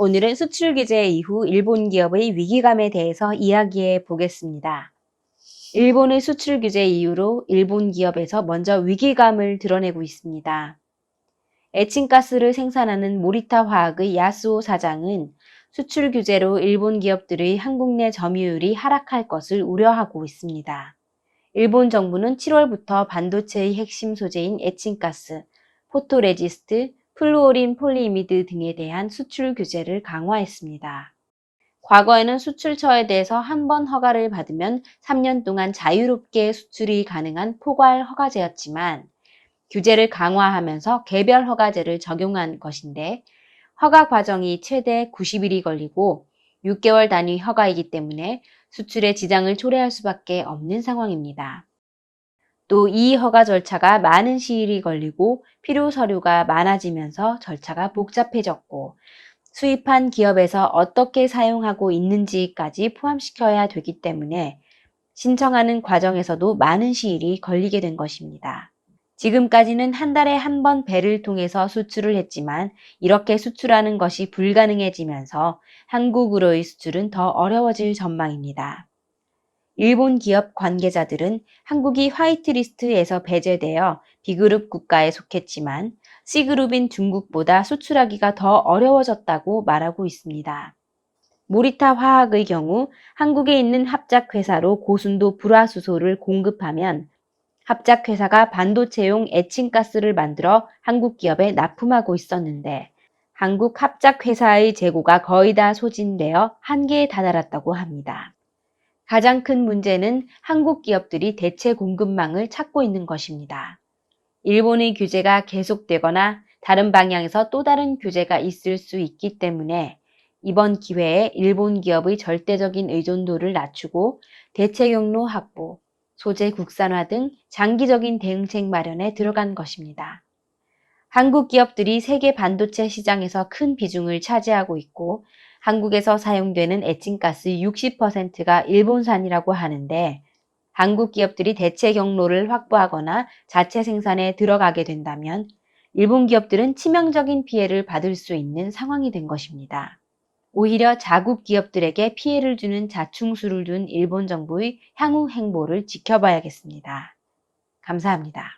오늘은 수출 규제 이후 일본 기업의 위기감에 대해서 이야기해 보겠습니다. 일본의 수출 규제 이후로 일본 기업에서 먼저 위기감을 드러내고 있습니다. 에칭가스를 생산하는 모리타 화학의 야스오 사장은 수출 규제로 일본 기업들의 한국 내 점유율이 하락할 것을 우려하고 있습니다. 일본 정부는 7월부터 반도체의 핵심 소재인 에칭가스, 포토레지스트, 플루오린 폴리이미드 등에 대한 수출 규제를 강화했습니다. 과거에는 수출처에 대해서 한 번 허가를 받으면 3년 동안 자유롭게 수출이 가능한 포괄 허가제였지만 규제를 강화하면서 개별 허가제를 적용한 것인데 허가 과정이 최대 90일이 걸리고 6개월 단위 허가이기 때문에 수출에 지장을 초래할 수밖에 없는 상황입니다. 또 이 허가 절차가 많은 시일이 걸리고 필요 서류가 많아지면서 절차가 복잡해졌고 수입한 기업에서 어떻게 사용하고 있는지까지 포함시켜야 되기 때문에 신청하는 과정에서도 많은 시일이 걸리게 된 것입니다. 지금까지는 한 달에 한 번 배를 통해서 수출을 했지만 이렇게 수출하는 것이 불가능해지면서 한국으로의 수출은 더 어려워질 전망입니다. 일본 기업 관계자들은 한국이 화이트리스트에서 배제되어 B그룹 국가에 속했지만 C그룹인 중국보다 수출하기가 더 어려워졌다고 말하고 있습니다. 모리타 화학의 경우 한국에 있는 합작회사로 고순도 불화수소를 공급하면 합작회사가 반도체용 에칭가스를 만들어 한국 기업에 납품하고 있었는데 한국 합작회사의 재고가 거의 다 소진되어 한계에 다다랐다고 합니다. 가장 큰 문제는 한국 기업들이 대체 공급망을 찾고 있는 것입니다. 일본의 규제가 계속되거나 다른 방향에서 또 다른 규제가 있을 수 있기 때문에 이번 기회에 일본 기업의 절대적인 의존도를 낮추고 대체 경로 확보, 소재 국산화 등 장기적인 대응책 마련에 들어간 것입니다. 한국 기업들이 세계 반도체 시장에서 큰 비중을 차지하고 있고 한국에서 사용되는 에칭가스 60%가 일본산이라고 하는데 한국 기업들이 대체 경로를 확보하거나 자체 생산에 들어가게 된다면 일본 기업들은 치명적인 피해를 받을 수 있는 상황이 된 것입니다. 오히려 자국 기업들에게 피해를 주는 자충수를 둔 일본 정부의 향후 행보를 지켜봐야겠습니다. 감사합니다.